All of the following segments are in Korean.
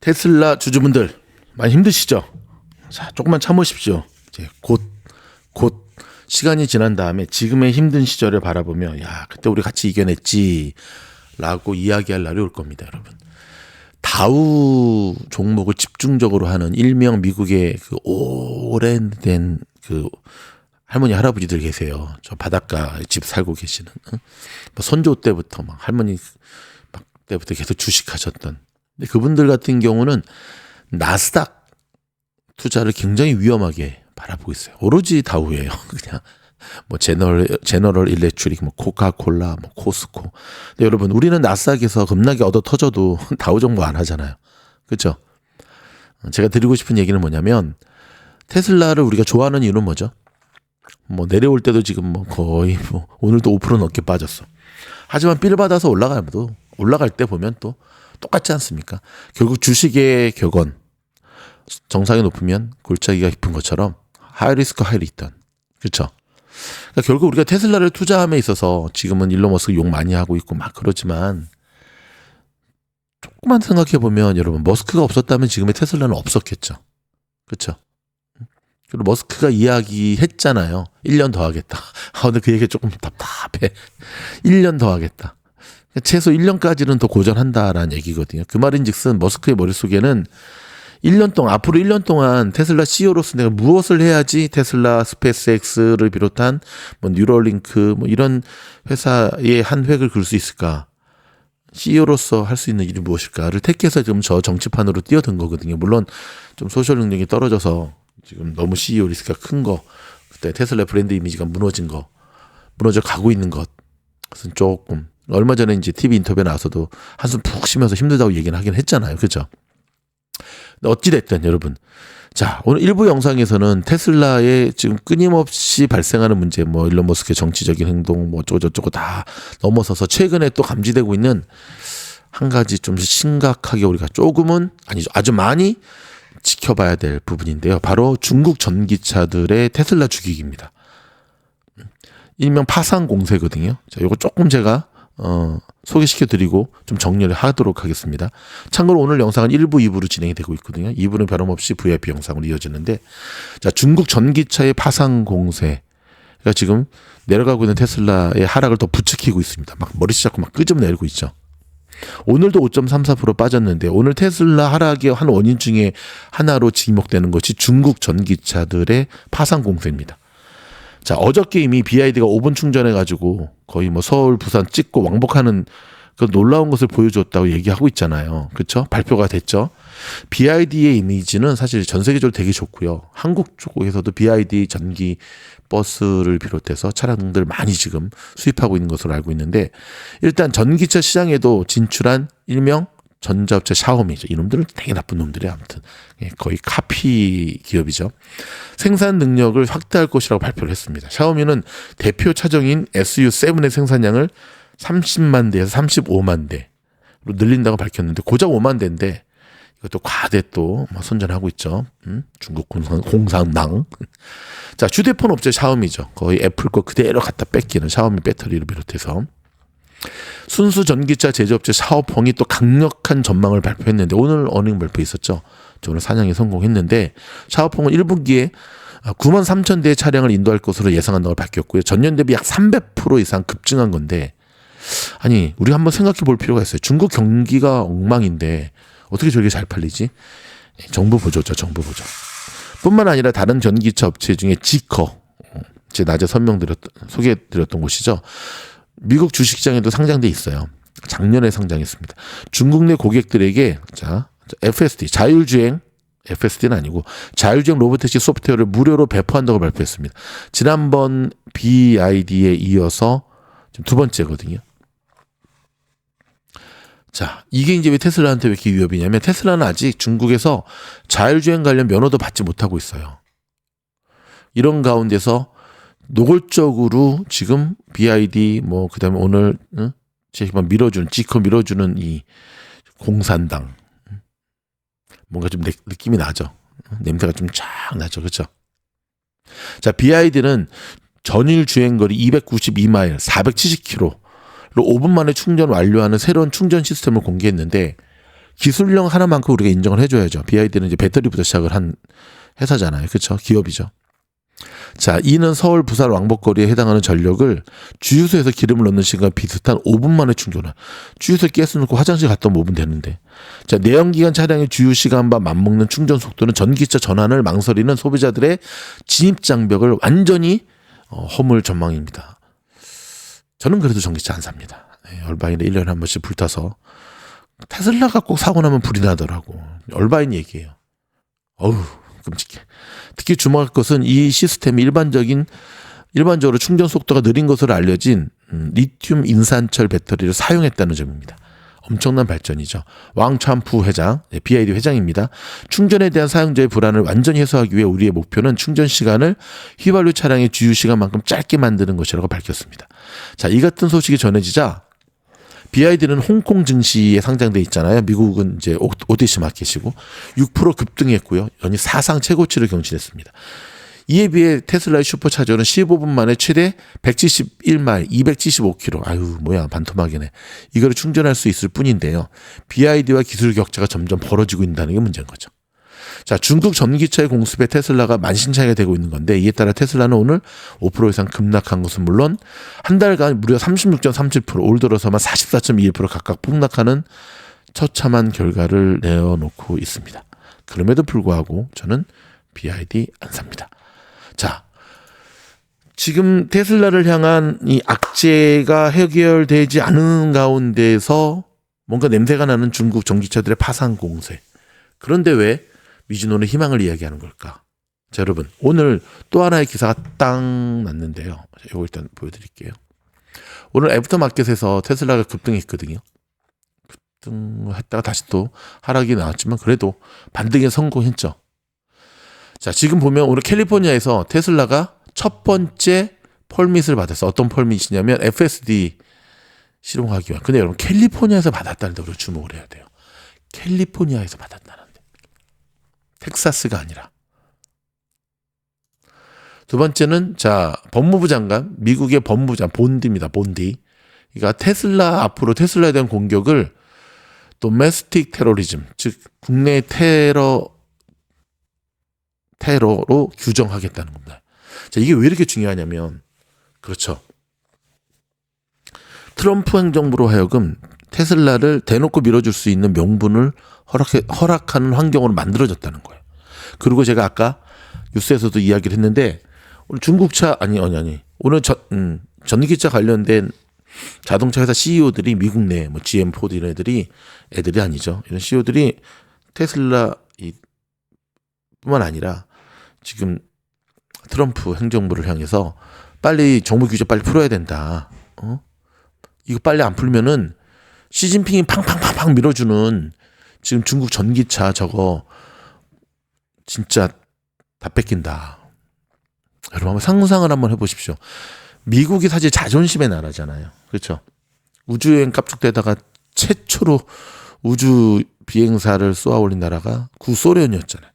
테슬라 주주분들 많이 힘드시죠? 자, 조금만 참으십시오. 이제 곧, 곧 시간이 지난 다음에 지금의 힘든 시절을 바라보며, 야, 그때 우리 같이 이겨냈지. 라고 이야기할 날이 올 겁니다, 여러분. 다우 종목을 집중적으로 하는 일명 미국의 그 오랜된 그 할머니 할아버지들 계세요. 저 바닷가 집 살고 계시는 응? 뭐 선조 때부터 막 할머니 막 때부터 계속 주식하셨던. 근데 그분들 같은 경우는 나스닥 투자를 굉장히 위험하게 바라보고 있어요. 오로지 다우예요. 그냥 뭐 제너럴 제너럴 일렉트릭 뭐 코카콜라 뭐 코스코. 근데 여러분 우리는 나스닥에서 겁나게 얻어 터져도 다우 정보 안 하잖아요. 그렇죠? 제가 드리고 싶은 얘기는 뭐냐면 테슬라를 우리가 좋아하는 이유는 뭐죠? 뭐 내려올 때도 지금 뭐 거의 뭐 오늘도 5% 넘게 빠졌어. 하지만 삘 받아서 올라가도 올라갈 때 보면 또 똑같지 않습니까? 결국 주식의 격언 정상이 높으면 골짜기가 깊은 것처럼 하이 리스크 하이 리턴. 그렇죠? 그러니까 결국 우리가 테슬라를 투자함에 있어서 지금은 일론 머스크 욕 많이 하고 있고 막 그러지만 조금만 생각해 보면 여러분 머스크가 없었다면 지금의 테슬라는 없었겠죠. 그렇죠? 그리고 머스크가 이야기했잖아요. 1년 더 하겠다. 아, 근데 그 얘기 조금 답답해. 1년 더 하겠다. 최소 1년까지는 더 고전한다라는 얘기거든요. 그 말인 즉슨 머스크의 머릿속에는 1년 동안, 앞으로 1년 동안 테슬라 CEO로서 내가 무엇을 해야지 테슬라 스페이스X를 비롯한 뭐 뉴럴링크 뭐 이런 회사의 한 획을 그을 수 있을까? CEO로서 할 수 있는 일이 무엇일까를 택해서 지금 저 정치판으로 뛰어든 거거든요. 물론 좀 소셜 능력이 떨어져서 지금 너무 CEO 리스크가 큰 거, 그때 테슬라 브랜드 이미지가 무너진 거, 무너져 가고 있는 것, 그것은 조금 얼마 전에 이제 TV 인터뷰에 나와서도 한숨 푹 쉬면서 힘들다고 얘기는 하긴 했잖아요. 그죠? 어찌됐든 여러분. 자, 오늘 일부 영상에서는 테슬라의 지금 끊임없이 발생하는 문제, 뭐, 일론 머스크의 정치적인 행동, 뭐, 어쩌고저쩌고 다 넘어서서 최근에 또 감지되고 있는 한 가지 좀 심각하게 우리가 조금은, 아니죠. 아주 많이 지켜봐야 될 부분인데요. 바로 중국 전기차들의 테슬라 주기입니다. 일명 파상 공세거든요. 자, 요거 조금 제가 어, 소개시켜 드리고 좀 정리를 하도록 하겠습니다. 참고로 오늘 영상은 1부, 2부로 진행이 되고 있거든요. 2부는 변함없이 VIP 영상으로 이어지는데 자, 중국 전기차의 파상 공세가 지금 내려가고 있는 테슬라의 하락을 더 부추기고 있습니다. 막 머리 잡고 막 끄집어내고 있죠. 오늘도 5.34% 빠졌는데 오늘 테슬라 하락의 한 원인 중에 하나로 지목되는 것이 중국 전기차들의 파상 공세입니다. 자, 어저께 이미 BID가 5분 충전해가지고 거의 뭐 서울, 부산 찍고 왕복하는 그 놀라운 것을 보여줬다고 얘기하고 있잖아요. 그렇죠? 발표가 됐죠. BID의 이미지는 사실 전 세계적으로 되게 좋고요. 한국 쪽에서도 BID 전기 버스를 비롯해서 차량들 많이 지금 수입하고 있는 것으로 알고 있는데 일단 전기차 시장에도 진출한 일명 전자업체 샤오미죠. 이놈들은 되게 나쁜 놈들이에요. 아무튼 예, 거의 카피 기업이죠. 생산 능력을 확대할 것이라고 발표를 했습니다. 샤오미는 대표 차종인 SU7의 생산량을 30만 대에서 35만 대로 늘린다고 밝혔는데 고작 5만 대인데 이것도 과대 또뭐 선전하고 있죠. 음? 중국 공산, 공산당. 자, 휴대폰 업체 샤오미죠. 거의 애플 거 그대로 갖다 뺏기는 샤오미 배터리를 비롯해서 순수 전기차 제조업체 샤오펑이 또 강력한 전망을 발표했는데 오늘 어닝 발표 있었죠. 오늘 사냥에 성공했는데 샤오펑은 1분기에 9만 3천 대의 차량을 인도할 것으로 예상한다고 밝혔고요. 전년 대비 약 300% 이상 급증한 건데 아니 우리 한번 생각해 볼 필요가 있어요. 중국 경기가 엉망인데 어떻게 저렇게 잘 팔리지? 예, 정부 보조죠, 정부 보조. 뿐만 아니라 다른 전기차 업체 중에 지커, 제 낮에 설명드렸 소개해드렸던 곳이죠. 미국 주식시장에도 상장돼 있어요. 작년에 상장했습니다. 중국 내 고객들에게 자 FSD 자율주행 FSD는 아니고 자율주행 로보택시 소프트웨어를 무료로 배포한다고 발표했습니다. 지난번 BID에 이어서 지금 두 번째거든요. 자, 이게 이제 왜 테슬라한테 왜 이렇게 위협이냐면 테슬라는 아직 중국에서 자율주행 관련 면허도 받지 못하고 있어요. 이런 가운데서 노골적으로 지금 BID 뭐 그다음에 오늘 응? 제가 밀어주는 지커 밀어주는 이 공산당 뭔가 좀 내, 느낌이 나죠. 냄새가 좀 쫙 나죠, 그렇죠? 자, BID는 전일 주행거리 292마일, 470km로 5분 만에 충전 완료하는 새로운 충전 시스템을 공개했는데 기술력 하나만큼 우리가 인정을 해줘야죠. BID는 이제 배터리부터 시작을 한 회사잖아요. 그렇죠? 기업이죠. 자, 이는 서울, 부산 왕복거리에 해당하는 전력을 주유소에서 기름을 넣는 시간 비슷한 5분 만에 충전을. 주유소에 가스 넣고 화장실 갔다 오면 5분 되는데. 자, 내연기관 차량의 주유 시간과 맞먹는 충전 속도는 전기차 전환을 망설이는 소비자들의 진입 장벽을 완전히 어, 허물 전망입니다. 저는 그래도 전기차 안 삽니다. 네, 얼바인에 1년에 한 번씩 불타서 테슬라가 꼭 사고 나면 불이 나더라고. 얼바인 얘기예요. 어우, 끔찍해. 특히 주목할 것은 이 시스템이 일반적인 일반적으로 충전 속도가 느린 것으로 알려진 음, 리튬 인산철 배터리를 사용했다는 점입니다. 엄청난 발전이죠. 왕참프 회장, 네, BID 회장입니다. 충전에 대한 사용자의 불안을 완전히 해소하기 위해 우리의 목표는 충전 시간을 휘발유 차량의 주유 시간만큼 짧게 만드는 것이라고 밝혔습니다. 자, 이 같은 소식이 전해지자 BID는 홍콩 증시에 상장돼 있잖아요. 미국은 이제 오- 오디시 마켓이고 6% 급등했고요. 연이 사상 최고치를 경신했습니다. 이에 비해 테슬라의 슈퍼차저는 15분 만에 최대 171마일, 275km. 아유, 뭐야, 반토막이네. 이거를 충전할 수 있을 뿐인데요. BID와 기술 격차가 점점 벌어지고 있다는 게 문제인 거죠. 자, 중국 전기차의 공습에 테슬라가 만신창이가 되고 있는 건데 이에 따라 테슬라는 오늘 5% 이상 급락한 것은 물론 한 달간 무려 36.37%, 올 들어서만 44.21% 각각 폭락하는 처참한 결과를 내어놓고 있습니다. 그럼에도 불구하고 저는 BID 안 삽니다. 자, 지금 테슬라를 향한 이 악재가 해결되지 않은 가운데서 뭔가 냄새가 나는 중국 전기차들의 파산 공세. 그런데 왜 미즈노는 희망을 이야기하는 걸까? 자, 여러분, 오늘 또 하나의 기사가 땅 났는데요. 자, 이거 일단 보여드릴게요. 오늘 애프터마켓에서 테슬라가 급등했거든요. 급등했다가 다시 또 하락이 나왔지만 그래도 반등에 성공했죠. 자, 지금 보면 오늘 캘리포니아에서 테슬라가 첫 번째 펄밋을 받았어. 어떤 펄밋이냐면 FSD 실용하기 위한. 근데 여러분 캘리포니아에서 받았다는데 우리가 주목을 해야 돼요. 캘리포니아에서 받았다는데. 텍사스가 아니라. 두 번째는 자 법무부 장관 미국의 법무부 장관 본디입니다 본디 그러니까 테슬라 앞으로 테슬라에 대한 공격을 도메스틱 테러리즘 즉 국내 테러 테러로 규정하겠다는 겁니다. 자 이게 왜 이렇게 중요하냐면 그렇죠. 트럼프 행정부로 하여금 테슬라를 대놓고 밀어줄 수 있는 명분을 허락해, 허락하는 환경으로 만들어졌다는 거예요. 그리고 제가 아까 뉴스에서도 이야기를 했는데 오늘 중국차 아니 아니 아니 오늘 전 음, 전기차 관련된 자동차 회사 CEO들이 미국 내 뭐 GM 포드 이런 애들이 애들이 아니죠 이런 CEO들이 테슬라 이 뿐만 아니라 지금 트럼프 행정부를 향해서 빨리 정부 규제 빨리 풀어야 된다. 어? 이거 빨리 안 풀면은 시진핑이 팡팡팡팡 밀어주는 지금 중국 전기차 저거 진짜 다 뺏긴다. 여러분 한번 상상을 한번 해보십시오. 미국이 사실 자존심의 나라잖아요. 그렇죠? 우주여행 깝죽대다가 최초로 우주 비행사를 쏘아 올린 나라가 구소련이었잖아요.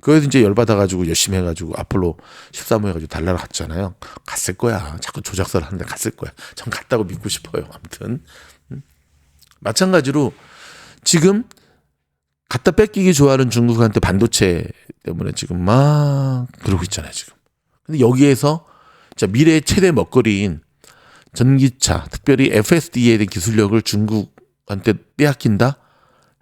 그래서 이제 열받아가지고 열심히 해가지고 아폴로 13호 해가지고 달나라 갔잖아요. 갔을 거야. 자꾸 조작설 하는데 갔을 거야. 전 갔다고 믿고 싶어요. 아무튼. 음. 마찬가지로 지금 갖다 뺏기기 좋아하는 중국한테 반도체 때문에 지금 막 그러고 있잖아요. 지금. 근데 여기에서 자 미래의 최대 먹거리인 전기차, 특별히 FSD에 대한 기술력을 중국한테 빼앗긴다?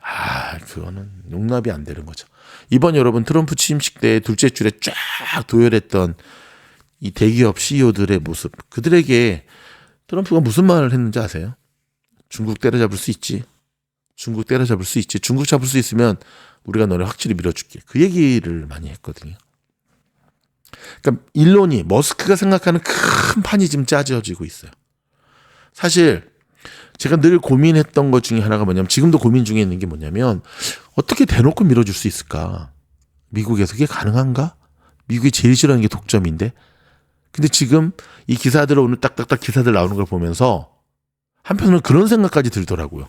아, 그거는 용납이 안 되는 거죠. 이번 여러분 트럼프 취임식 때 둘째 줄에 쫙 도열했던 이 대기업 CEO들의 모습, 그들에게 트럼프가 무슨 말을 했는지 아세요? 중국 때려잡을 수 있지. 중국 때려잡을 수 있지. 중국 잡을 수 있으면 우리가 너네 확실히 밀어줄게. 그 얘기를 많이 했거든요. 그러니까 일론이 머스크가 생각하는 큰 판이 지금 짜져지고 있어요. 사실 제가 늘 고민했던 것 중에 하나가 뭐냐면 지금도 고민 중에 있는 게 뭐냐면 어떻게 대놓고 밀어줄 수 있을까? 미국에서 그게 가능한가? 미국이 제일 싫어하는 게 독점인데. 근데 지금 이 기사들 오늘 딱딱딱 기사들 나오는 걸 보면서 한편으로는 그런 생각까지 들더라고요.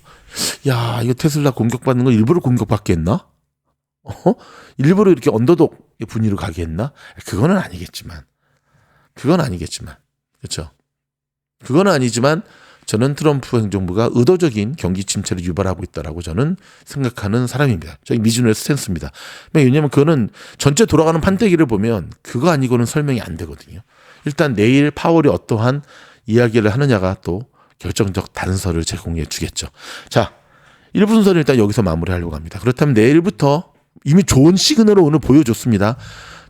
야, 이거 테슬라 공격받는 거 일부러 공격받겠나? 어? 일부러 이렇게 언더독 분위로 가게 했나? 그거는 아니겠지만. 그건 아니겠지만. 그렇죠? 그건 아니지만 저는 트럼프 행정부가 의도적인 경기 침체를 유발하고 있다라고 저는 생각하는 사람입니다. 저희 미준의 스탠스입니다. 왜냐하면 그거는 전체 돌아가는 판때기를 보면 그거 아니고는 설명이 안 되거든요. 일단 내일 파월이 어떠한 이야기를 하느냐가 또 결정적 단서를 제공해 주겠죠. 자, 1부 순서는 일단 여기서 마무리하려고 합니다. 그렇다면 내일부터 이미 좋은 시그널을 오늘 보여줬습니다.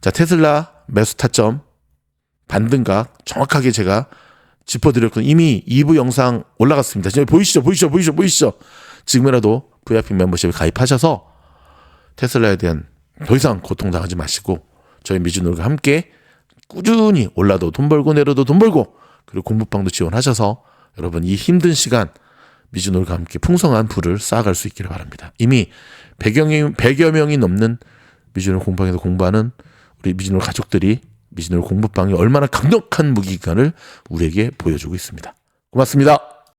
자, 테슬라 매수 타점 반등각 정확하게 제가 짚어드렸거든요. 이미 2부 영상 올라갔습니다. 지금 보이시죠? 보이시죠? 보이시죠? 보이시죠? 지금이라도 VIP 멤버십에 가입하셔서 테슬라에 대한 더 이상 고통당하지 마시고 저희 미주노르가 함께 꾸준히 올라도 돈 벌고 내려도 돈 벌고 그리고 공부방도 지원하셔서 여러분 이 힘든 시간 미주노르가 함께 풍성한 부를 쌓아갈 수 있기를 바랍니다. 이미 100여, 명, 100여 명이 넘는 미주노르 공방에서 공부하는 우리 미주노르 가족들이 미주노르 공부방이 얼마나 강력한 무기관을 우리에게 보여주고 있습니다. 고맙습니다.